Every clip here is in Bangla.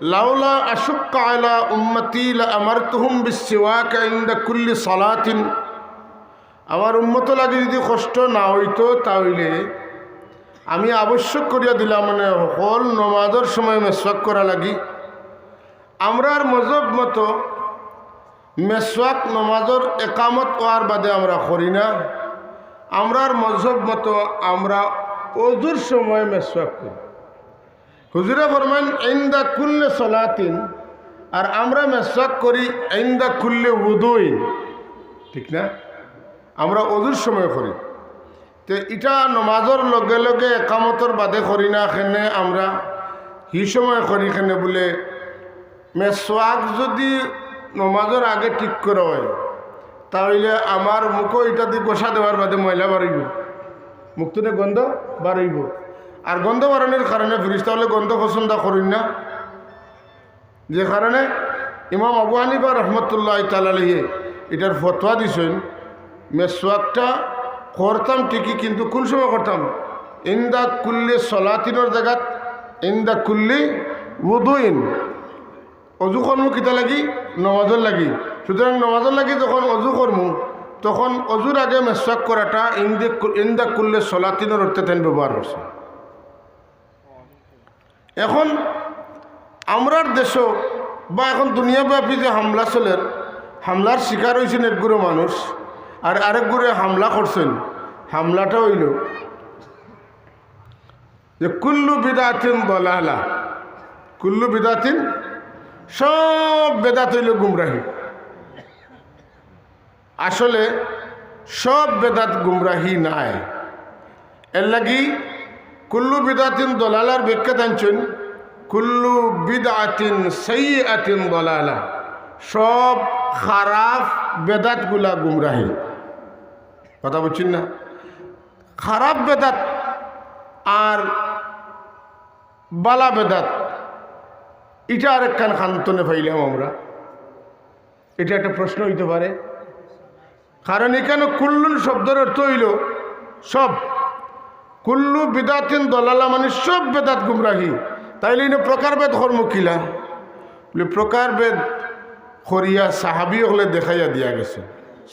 লাউলা আশুক্কা আলা উম্মতি আমারতুহুম বিসিওয়াক ইনদা কুল্লি সালাতিন। আমার উম্মত লাগে যদি কষ্ট না হইতো তাহলে আমি আবশ্যক করিয়া দিলাম মানে হল নমাজের সময় মেসওয়াক করা লাগি। আমরার মজব মতো মেসওয়াক নমাজের একামত হওয়ার বাদে আমরা করি না। আমরার মজব মতো আমরা অজুর সময় মেসওয়াক করি। হুজুরে ফরমান ইন্দা কুল্লে সলাতিন আর আমরা মেসওয়াক করি, ইন্দা কুল্লে উদুইন ঠিক না? আমরা অজুর সময় করি। তো এটা নমাজর লগে লগে একামতর বাদে করি না এখানে আমরা হি সময় করি এখানে বলে মেসওয়াক যদি নমাজের আগে ঠিক করা হয়, তাহলে আমার মুখও এটা দিয়ে গোসা দেওয়ার বাদে ময়লা বাড়িব। মুখটুতে গন্ধ বাড়িব। আর গন্ধ বাড়ানোর কারণে ফিরিস্তা হলে গন্ধ পছন্দ করেন না। যে কারণে ইমাম আবু হানিফা রহমতুল্লাহ তালিয়ে এটার ফতোয়া দিছেন, মেসওয়াকটা করতাম ঠিকই কিন্তু কোন সময় করতাম? ইন্দা কুল্লি সলাতিনের জায়গাত ইন্দা কুল্লি উদুইন। অজু কর্মু কিতা লাগি? নমাজর লাগি। সুতরাং নমাজর লাগি যখন অজু কর্মু, তখন অজুর আগে মেসওয়াক করাটা ইন্দে ইন্দা কুল্লে সলাতিনের অর্থে তেন ব্যবহার করছে। এখন আমরার দেশও বা এখন দুনিয়াব্যাপী যে হামলা চলের হামলার শিকার হয়েছেন একগুলো মানুষ, আর আরেক গুড়ে হামলা করছেন, হামলাটা হইল যে কুল্লু বিদাতিন দলালা, কুল্লু বিদাতিন সব বেদাত হইল গুমরাহি। আসলে সব বেদাত গুমরাহি নাই। এর লাগি কুল্লু বিদাতিন দলালার ব্যাখ্যা টানছেন কুল্লু বিদাতিন সেই আতিন দলালা। সব খারাপ বেদাতগুলা গুমরাহি। কথা বলছেন না? খারাপ বেদাত আর বালা বেদাত, এটা আর একখান খান্তনে পাইলাম আমরা। এটা একটা প্রশ্ন হইতে পারে। কারণ এখানে কুল্লুন শব্দের অর্থ হইল সব। কুল্লু বিদাতিন দলালা মানে সব বেদাত গুমরাহি। তাইলে এনে প্রকারভেদ কর্মকিলা বলে প্রকারভেদ করিয়া সাহাবি হলে দেখাইয়া দিয়া গেছে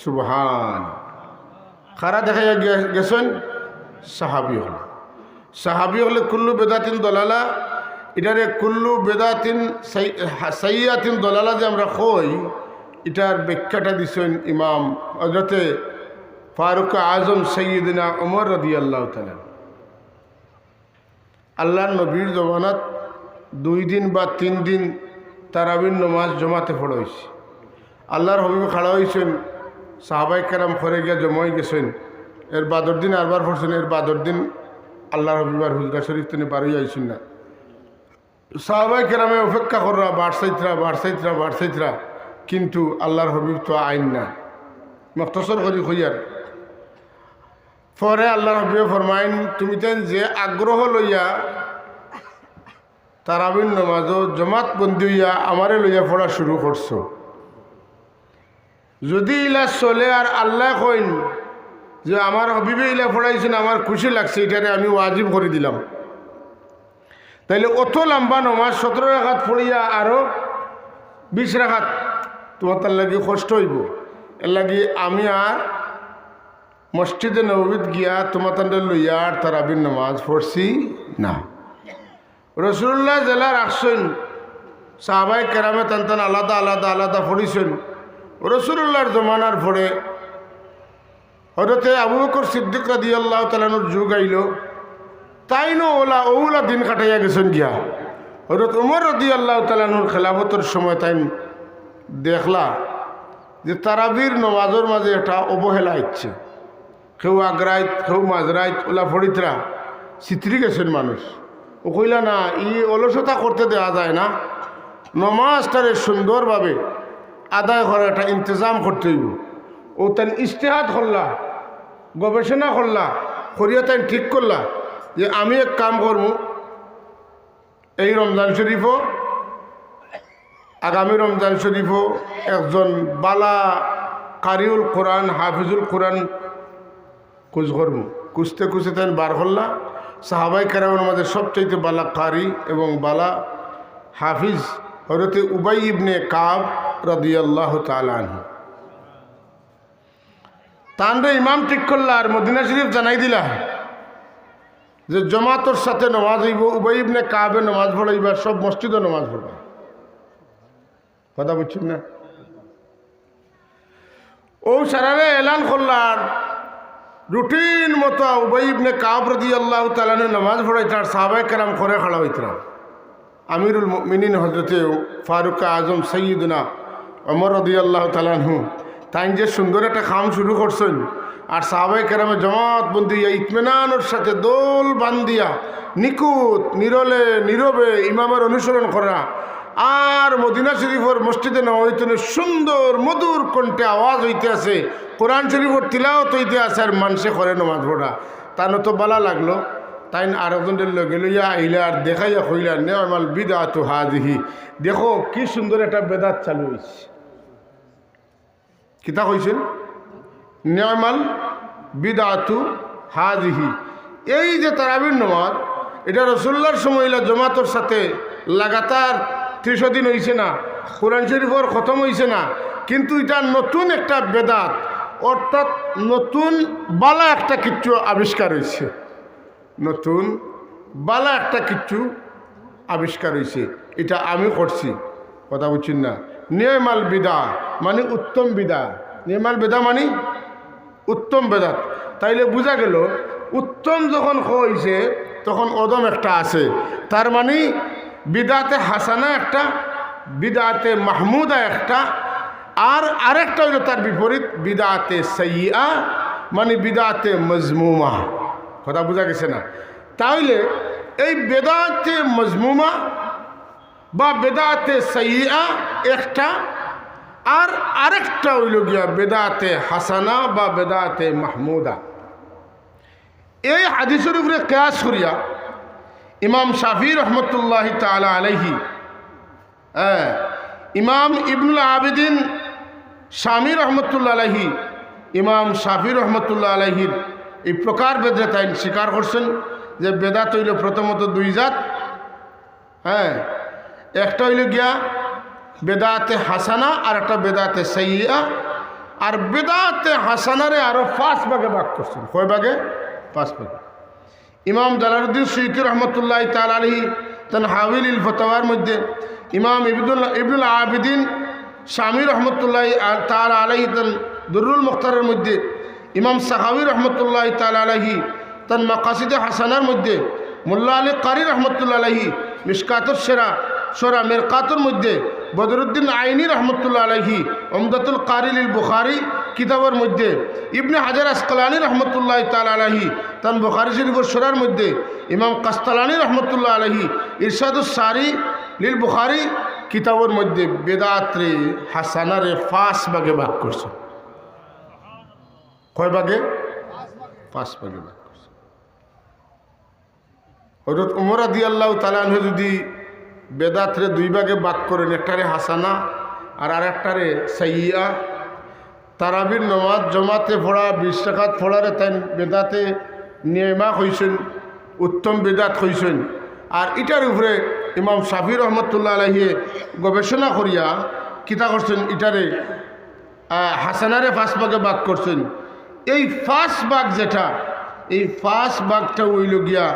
সুবহান। খারা দেখাইয়া গেছেন? সাহাবি হলে। সাহাবি হলে কুল্লু বেদাতিন দলালা। এটারে কুল্লু বেদাতিন সাইয়াতিন দলালা যে আমরা কই এটার ব্যাখ্যাটা দিছেন ইমাম হজরতে ফারুক আজম সৈয়দিনা উমর রদি আল্লাহ তালা আল্লাহ নবীর জমানাত দুই দিন বা তিন দিন তারাবিন নমাজ জমাতে পড়া হয়েছে আল্লাহর হবিব খাড়া হয়েছেন সাহাবাই কেরাম ফরে গিয়া জমাই গেছেন। এর বাদর দিন আরবার পড়ছেন, এর বাদর দিন আল্লাহর হবিবার হুজরা শরীফ তিনি বাড়ি আইছেন না। সাহাবাই কেরামে অপেক্ষা কররা বাড়সাইতরা বাড়সাইতরা বাড়সাইতরা কিন্তু আল্লাহর হবিব তো আইন না। মক্তসর করি হইয়ার পরে আল্লাহর হবিবে ফরমাইন, তুমি তেন যে আগ্রহ লইয়া তারাবিন নমাজ জমাত বন্দি হইয়া আমারে লইয়া পড়া শুরু করছ। যদি ইলা চলে আর আল্লাহ কইন যে আমার হবিবে ইলা পড়াইছেন, আমার খুশি লাগছে, এটারে আমি ওয়াজিব করে দিলাম। তাইলে অত লম্বা নমাজ সতেরো রাখাত পড়িয়া আরও বিশ রাখাত তোমার তার লাগি কষ্ট হইব। এর লাগি আমি আর মসজিদে নবীদ গিয়া তোমার তান্ডে লইয়া আর তারাবির নমাজ পড়ছি না। রসুল্লাহ জেলার আসছেন, সাহাবাই কেরামে তান টান আলাদা আলাদা আলাদা পড়িছেন। রসুল্লাহর জমানার পরে হরতে আবু বকর সিদ্দিক রাদি আল্লাহ তালানোর যুগ আইল তাই নো ওলা ওলা দিন কাটাইয়া গেছেন গিয়া। হরত উমর রদি আল্লাহ তালানোর খেলাফতের সময় তাই দেখলা যে তারাবির নমাজের মাঝে একটা অবহেলা ইচ্ছে কেউ আগ্রাইত কেউ মাঝরাইত ওলা ফড়িতরা। চিত্রি গেছেন মানুষ। ও কইলা, না, ই অলসতা করতে দেওয়া যায় না। নমাজটারে সুন্দরভাবে আদায় করার একটা ইন্তজাম করতে হইব। ও তাই ইশতেহাত করলা, গবেষণা করলা করিয়া তাই ঠিক করলা যে, আমি এক কাম করব এই রমজান শরীফও, আগামী রমজান শরীফও একজন বালা কারিউল কোরআন, হাফিজুল কোরআন কুচ করব। কুচতে কুচতে তাই বার করলা। সাহাবাই কেরামের মাঝে সবচাইতে বালা কারি এবং বালা হাফিজ হরতে উবাই ইবনে কাব রদিয়াল্লাহ তালান তানরে ইমাম ঠিক করলা আর মদিনা শরীফ জানাই দিলা যে জমাতর সাথে নমাজ হইব, উবাই ইবনে কাবে নমাজ পড়াইবা, সব মসজিদও নমাজ পড়বা। কথা বুঝছেন না? ও সারারে এলান করলার রুটিন মতো উবাই ইবনে কাব রদি আল্লাহ তালানে নমাজ পড়াইতার সাহাবাই কেরাম করে খাড়া হইতাম আমিরুল মিনিন হজরতে ফারুক আজম সঈদনা অমর রদি আল্লাহ তালানহু তাই যে সুন্দর একটা খাম শুরু করছেন, আর সাহাবাই কেরামে জমাত বন্দিয়া ইতমেনানোর সাথে দোল বান্দিয়া নিকুত নিরলে, নীরবে ইমামের অনুসরণ করা আর মদিনা শরীফর মসজিদে নবীতনে সুন্দর, মধুর কণ্ঠে আওয়াজ হইতে আছে। কোরআন শরীফর তিলাওত হইতে আছে আর মানুষে করে নমাজ পড়া। তা তো বালা লাগল। তাই আরেকজনের লগে লইয়া আইলে আর দেখাইয়া কইলা নেওয়ামাল বিদা তো হাজিহি দেখো কি সুন্দর একটা বেদাত চালু হয়েছে কিতা কইছেন? নেওয়ামাল বিদাতু হাজিহি এই যে তারাবির নমাজ, এটা রসুল্লার সময় জমাতর সাথে লাগাতার ত্রিশ দিন হয়েছে না, কোরআন শরীফর খতম হয়েছে না, কিন্তু এটা নতুন একটা বেদাত, অর্থাৎ নতুন বালা একটা কিচ্ছু আবিষ্কার হয়েছে নতুন বালা একটা কিচ্ছু আবিষ্কার হয়েছে এটা আমি করছি, কথা বুঝছেন না? নিয়মাল বিদা মানে উত্তম বিদা। নিয়মাল বেদা মানে উত্তম বেদাত। তাইলে বোঝা গেল, উত্তম যখন হয়েছে তখন অদম একটা আছে, তার মানে বিদাতে হাসানা একটা, বিদাতে মাহমুদা একটা, আর আরেকটা হইল তার বিপরীত, বিদাতে সৈয়া মানে বিদাতে মজমুমা। কথা বোঝা গেছে না? তাহলে এই বেদাতে মজমুমা বা বেদাতে সৈয়া একটা, আর আরেকটা হইল গিয়া বেদাতে হাসানা বা বেদাতে মাহমুদা। এই হাদিসের উপরে কেয়াস করিয়া ইমাম শাফি রহমতুল্লাহ তালা আলহি হ্যাঁ ইমাম ইবনুল আবেদিন স্বামী রহমতুল্লা আলহি ইমাম শাফি রহমতুল্লাহ আলহির এই প্রকার বেদে তাই স্বীকার করছেন যে বেদাত হইল প্রথমত দুই জাত হ্যাঁ একটা হইল গিয়া বেদাতে হাসানা আর একটা বেদাতে সাইয়া আর বেদাতে হাসানারে আরও পাঁচ ভাগে ভাগ করছেন। কয় ভাগে? পাঁচ ভাগে। ইমাম জালালুদ্দিন সৈকি রহমতুল্লাহ তাল আলহি তান হাবিল ইল ফতোয়ার মধ্যে ইমাম ইবদুল্লাহ ইবনুল আবিদিন স্বামী রহমতুল্লাহ তাল আলহি তান দুরুল মুখতারের মধ্যে ইমাম সাহাবি রহমতুল্লাহ তাল আলহি তান মাকাসিদে হাসানার মধ্যে মোল্লা আলী কারি রহমতুল্লাহ আলহি মিসকাতুর সেরা সোরা মেরকাতুর মধ্যে বদরুদ্দিন আইনি রহমতুল্লাহ আলহি অমদাতুল কারিল বুখারি কিতাবের মধ্যে, ইবনে হাজার আসকালানি রহমতুল্লাহ তাল আলহি তান বুখারি শরীফর সোরার মধ্যে, ইমাম কাস্তালানি রহমতুল্লাহ আলহি ইরশাদুস সারি লীল বুখারি কিতাবের মধ্যে বেদাত্রে হাসানারে ফাঁস বাগে ভাগ করছে। কয় বাগে পাঁচ বাগে ভাগ করছে। হজরত উমর আদি আল্লাহ তালানহে যদি বেদাত্রে দুই ভাগে ভাগ করেন, একটারে হাসানা আর আর একটারে সাইয়া তারাবির নমাজ জমাতে পড়া বিশ টাকাত পড়ারে তাই বেদাতে নিয়মা হইছেন, উত্তম বেদাত হইছেন। আর ইটার উপরে ইমাম শাফি রহমতুল্লাহ আলহিয়ে গবেষণা করিয়া কিতা করছেন ইটারে হাসানারে ফার্স্ট বাগে বাগ করছেন। এই ফার্স্ট বাগ যেটা, এই ফার্স্ট বাগটা হইল গিয়া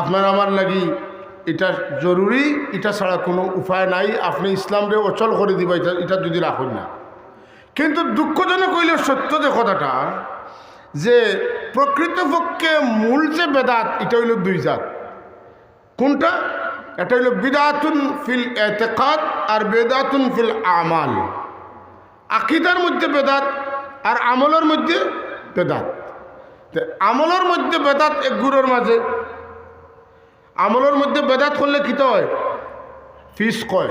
আপনার আমার লাগি এটা জরুরি, এটা ছাড়া কোনো উপায় নাই। আপনি ইসলামরে অচল করে দিবা, এটা এটা যদি রাখুন না। কিন্তু দুঃখজনক হইল সত্য যে কথাটা, যে প্রকৃতপক্ষে মূল যে বেদাত, এটা হইল দুই জাত। কোনটা? এটা হইল বিদাতুন ফিল এতেকাত আর বেদাতুন ফিল আমাল। আকিদার মধ্যে বেদাত আর আমলের মধ্যে বেদাত। আমলের মধ্যে বেদাত এক গুরুর মাঝে। আমলের মধ্যে বেদাত করলে কিতে হয়? ফিস কয়।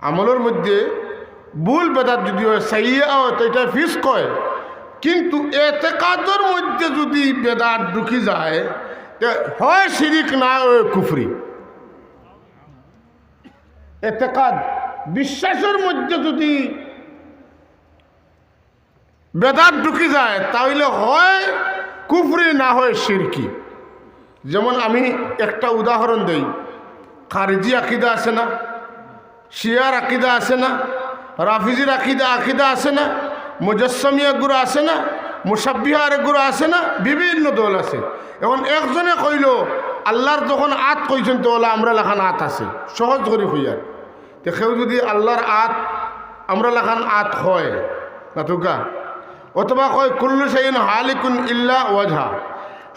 আমলের মধ্যে ভুল বেদাত যদি হয়, সাইয়া হয়, তো এটা ফিস কয়। কিন্তু এতেকাদর মধ্যে যদি বেদাত ঢুকি যায় হয় শিরিক, না হয় কুফরি। এতেকাদ, বিশ্বাসের মধ্যে যদি বেদাত ঢুকি যায়, তাহলে হয় কুফরি, না হয় শিরকি। যেমন আমি একটা উদাহরণ দেই, খারিজি আকিদা আছে না, শিয়ার আকিদা আছে না রাফিজির আকিদা আকিদা আছে না? মুজস্সমিয়া গুরু আছে না? মুসাব্বিহার গুরু আছে না? বিভিন্ন দল আছে। এখন একজনে কইল, আল্লাহর যখন আত কইছেন তো ওলা আমরা লেখান আত আছে। সহজ করে হইয়ার তো কেউ যদি আল্লাহর আত, আমরা লেখান আত হয়, না অথবা কয়, কুল্লু সাইন হালিকুন ইল্লা ওয়াজহা।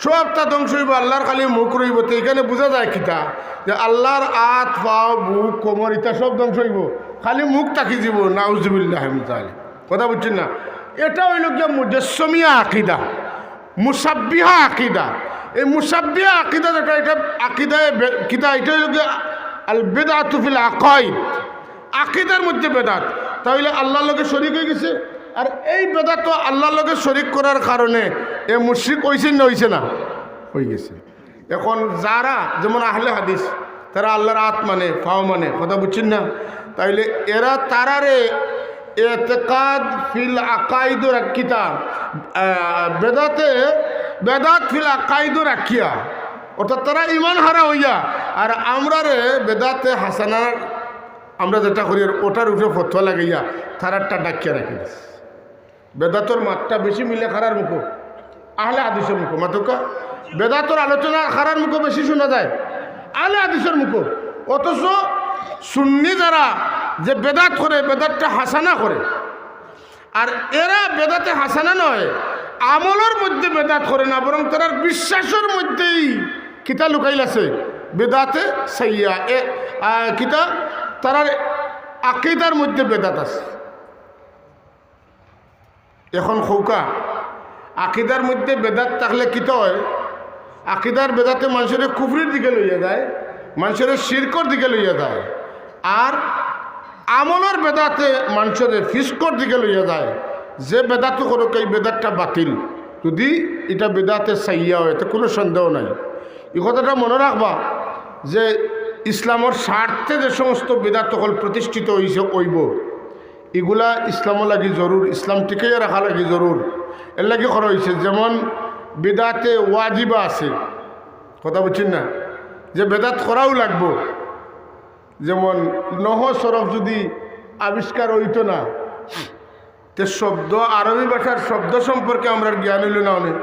সবটা ধ্বংস হইব, আল্লাহর খালি মুখ রইব। তো এখানে বোঝা যায় কিতা, যে আল্লাহর আত, পাও, বুক, কোমর ইতা সব ধ্বংস হইব। খালি মুখ তাকি যাব নাউজুবিল্লাহ তাহলে কথা বুঝছেন না? এটা হইল গিয়া মুজস্সমিয়া আকিদা, মুসাব্বিহা আকিদা। এই মুসাব্বিহা আকিদা যেটা, এটা আকিদায় কিতা এটা হইল গিয়া আল বেদা বেদাতুফিল আকাইদ। আকিদার মধ্যে বেদাত। তাহলে আল্লাহর লগে শরিক হয়ে গেছে? আর এই বেদাত তো আল্লাহর লগে শরিক করার কারণে এ মুশ্রিক হয়েছে না হয়েছে না? হয়ে গেছে। এখন যারা, যেমন আহলে হাদিস তারা আল্লাহর আত মানে ফাও মানে কথা বুঝছেন না? তাইলে এরা তারারে এতেকাদ ফিল আকাইদুর কিতা বেদাতে, বেদাত ফিল আকাইদুর রাখিয়া অর্থাৎ তারা ইমান হারা হইয়া, আর আমরা রে বেদাতে হাসানার আমরা যেটা করি, ওটার উঠে ফতোয়া লাগাইয়া তারারটা ডাকিয়া রাখি বেদাতর মাত্রা বেশি মিলে খারার মুখো, আহলে আদিসের মুখো। মাতুকা, বেদাতর আলোচনা খারার মুখো বেশি শোনা যায়। আহলে আদিসের মুখো অথচ সুন্নি যারা যে বেদাত করে, বেদাতটা হাসানা করে, আর এরা বেদাতে হাসানা নয়, আমলের মধ্যে বেদাত করে না, বরং তার বিশ্বাসের মধ্যেই কিতা লুকাইল আছে। বেদাতে সাইয়া, এ কিতা? তারার আকিদার মধ্যে বেদাত আছে। এখন খৌকা, আকিদার মধ্যে বেদাত থাকলে কিতা হয়? আকিদার বেদাতে মানুষের কুফরির দিকে লইয়া যায়, মানুষের শিরকর দিকে লইয়া যায়, আর আমলের বেদাতে মানুষের ফিসকর দিকে লইয়া যায়। যে বেদাত করুক, এই বেদাতটা বাতিল। যদি এটা বেদাতে চাইয়া হয় তো কোনো সন্দেহ নাই। এই কথাটা মনে রাখবা যে ইসলামের স্বার্থে যে সমস্ত বেদাত সকল প্রতিষ্ঠিত হয়েছে ওইব। এগুলা ইসলামও লাগি জরুর, ইসলাম টিকাইয়া রাখা লাগি জরুর। এর লাগে করা হয়েছে যেমন বেদাতে ওয়াজিবা আছে। কথা বুঝছেন না? যে বেদাত করাও লাগবো। যেমন নহ সরফ যদি আবিষ্কার হইতো না, তে শব্দ আরবি ভাষার শব্দ সম্পর্কে আমরা জ্ঞান হইল না অনেক।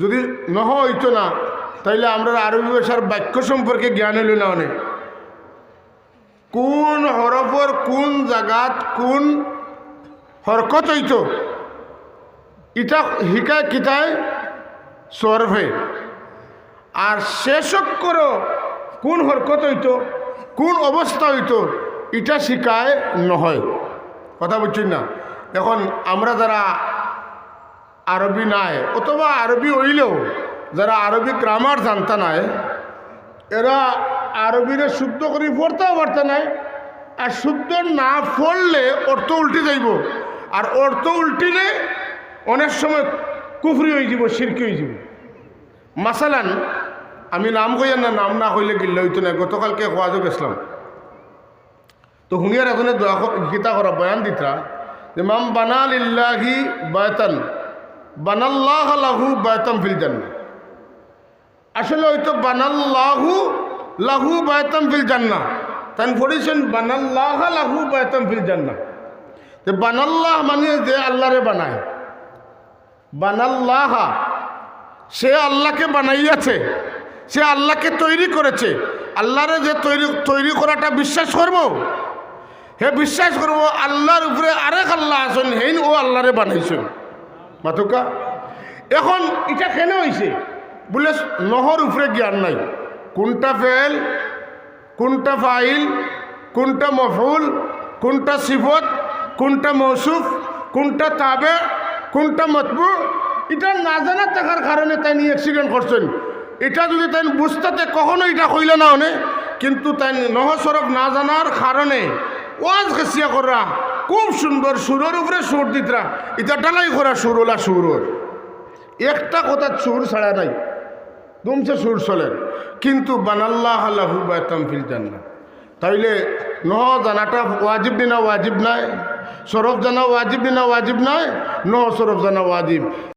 যদি নহ হইতো না, তাইলে আমরা আরবি ভাষার বাক্য সম্পর্কে জ্ঞান হইল না অনেক। কোন হরফর কোন জায়গাত কোন হরকত হইতো? ইটা শিকায় কিতায় সরফে আর শেষক করো, কোন হরকত হইতো, কোন অবস্থা হইতো এটা শিকায় নহয়। কথা বুঝছেন না? এখন আমরা যারা আরবি নাই, অথবা আরবি হইলেও, যারা আরবি গ্রামার জানতা নাই, এরা আরবিরে শুদ্ধ করে পড়তেও পারতে নাই, আর শুদ্ধ না পড়লে অর্থ উল্টে যাইব। আর অর্থ উল্টিলে অনেক সময় কুফরি হয়ে যাব, সিরকি হয়ে যাব। মাসালান, আমি নাম কইয়া না, নাম না হইলে গিল্লে হইতো না, গতকালকে খোয়াজো গেছিলাম তো হুনিয়ার এখনে দোয়া গীতা করা বয়ান দিতরা যে মাম বানাল ইল্লাহি বায়তান, বানাল্লাহ লাহু বায়তাম ফিল জান্নাহ। আসলে হয়তো বানাল্লাহু লাহু বায়তাম ফিল জান্নাহ। তাই পড়েছেন, বানাল্লাহ লাহু বায়তাম ফিল জান্নাহ। তো বানাল্লাহ মানে যে আল্লাহরে বানায়। বানাল্লাহা। সে আল্লাহকে বানাইয়াছে, সে আল্লাহকে তৈরি করেছে। আল্লাহরে যে তৈরি তৈরি করাটা বিশ্বাস করব? হে বিশ্বাস করব, আল্লাহর উপরে আরেক আল্লাহ আছেন হেন ও আল্লাহরে বানাইছেন মাতুকা, এখন এটা কেন হয়েছে বলে নহর উপরে জ্ঞান নাই। কোনটা ফেল, কোনটা ফাইল, কোনটা মফুল কোনটা সিফত, কোনটা মৌসুফ কোনটা তাবে কোনটা মতবু? এটা না জানা থাকার কারণে তাই নিয়ে অ্যাক্সিডেন্ট করছেন। এটা যদি তাই বুঝতে কখনো এটা কইল না অনে, কিন্তু তাই নহসরফ না জানার কারণে ওয়াজ খেসিয়া করা খুব সুন্দর সুরের উপরে সুর দিতরা। এটা ডালাই করা সুর ওলা সুর একটা কথা সুর ছাড়া নাই, দুমছে সুর চলেন কিন্তু বানাল্লাহ আল্লাহু বায়তাম ফিল জান্নাহ তাইলে নহ জানাটা ওয়াজিব না ওয়াজিব নাই? সরফ জানা ওয়াজিব না ওয়াজিব নাই নহ সরফ জানা ওয়াজিব